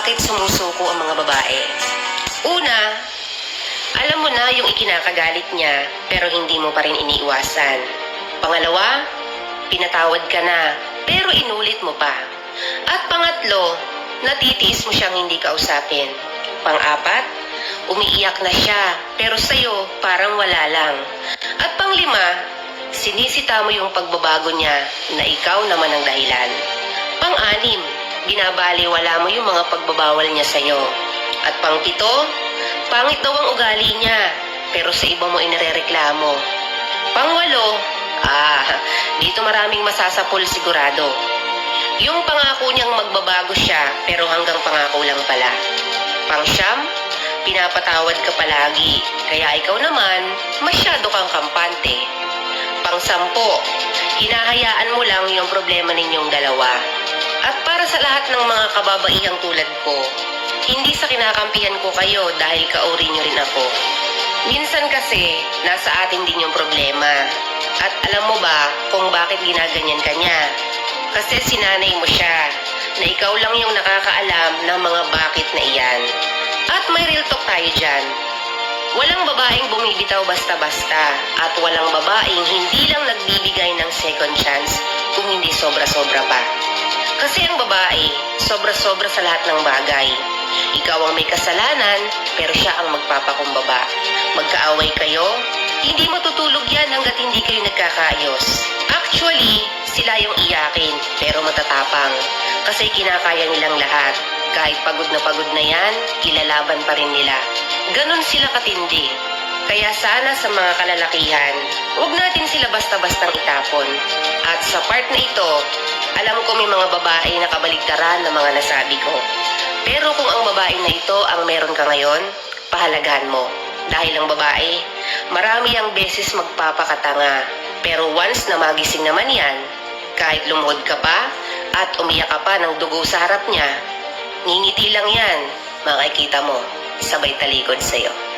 bakit sumusuko ang mga babae. Una, alam mo na yung ikinakagalit niya pero hindi mo pa rin iniiwasan. Pangalawa, pinatawad ka na pero inulit mo pa. At pangatlo, natitiis mo siyang hindi kausapin. Pang-apat, umiiyak na siya pero sa'yo parang wala lang. At panglima, sinisita mo yung pagbabago niya na ikaw naman ang dahilan. Pang-anim, binabaliwala mo yung mga pagbabawal niya sa'yo. At pang-pito, pangit daw ang ugali niya pero sa iba mo inarereklamo. Pangwalo, ah, dito maraming masasapol sigurado. Yung pangako niyang magbabago siya pero hanggang pangako lang pala. Pangsyam, pinapatawad ka palagi kaya ikaw naman masyado kang kampante. Pangsampo, hinahayaan mo lang yung problema ninyong dalawa. At para sa lahat ng mga kababaihang tulad ko, hindi sa kinakampihan ko kayo dahil kauri nyo rin ako. Minsan kasi, nasa atin din yung problema. At alam mo ba kung bakit ginaganyan ka niya? Kasi sinanay mo siya, na ikaw lang yung nakakaalam ng mga bakit na iyan. At may real talk tayo dyan. Walang babaeng bumibitaw basta-basta at walang babaeng hindi lang nagbibigay ng second chance kung hindi sobra-sobra pa. Kasi ang babae, sobra-sobra sa lahat ng bagay. Ikaw ang may kasalanan, pero siya ang magpapakumbaba. Magkaaway kayo, hindi matutulog yan hanggat hindi kayo nagkakaayos. Actually, sila yung iyakin, pero matatapang. Kasi kinakaya nilang lahat. Kahit pagod na pagod na yan, ilalaban pa rin nila. Ganon sila katindi. Kaya sana sa mga kalalakihan, huwag natin sila basta-bastang itapon. At sa part na ito, alam ko may mga babae na kabaligtaran ng mga nasabi ko. Pero kung ang babae na ito ang meron ka ngayon, pahalagahan mo. Dahil ang babae, marami ang beses magpapakatanga. Pero once na magising naman yan, kahit lumuhod ka pa at umiyak ka pa ng dugo sa harap niya, ngingiti lang yan, makikita mo, sabay talikod sa'yo.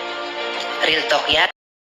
Real talk yan.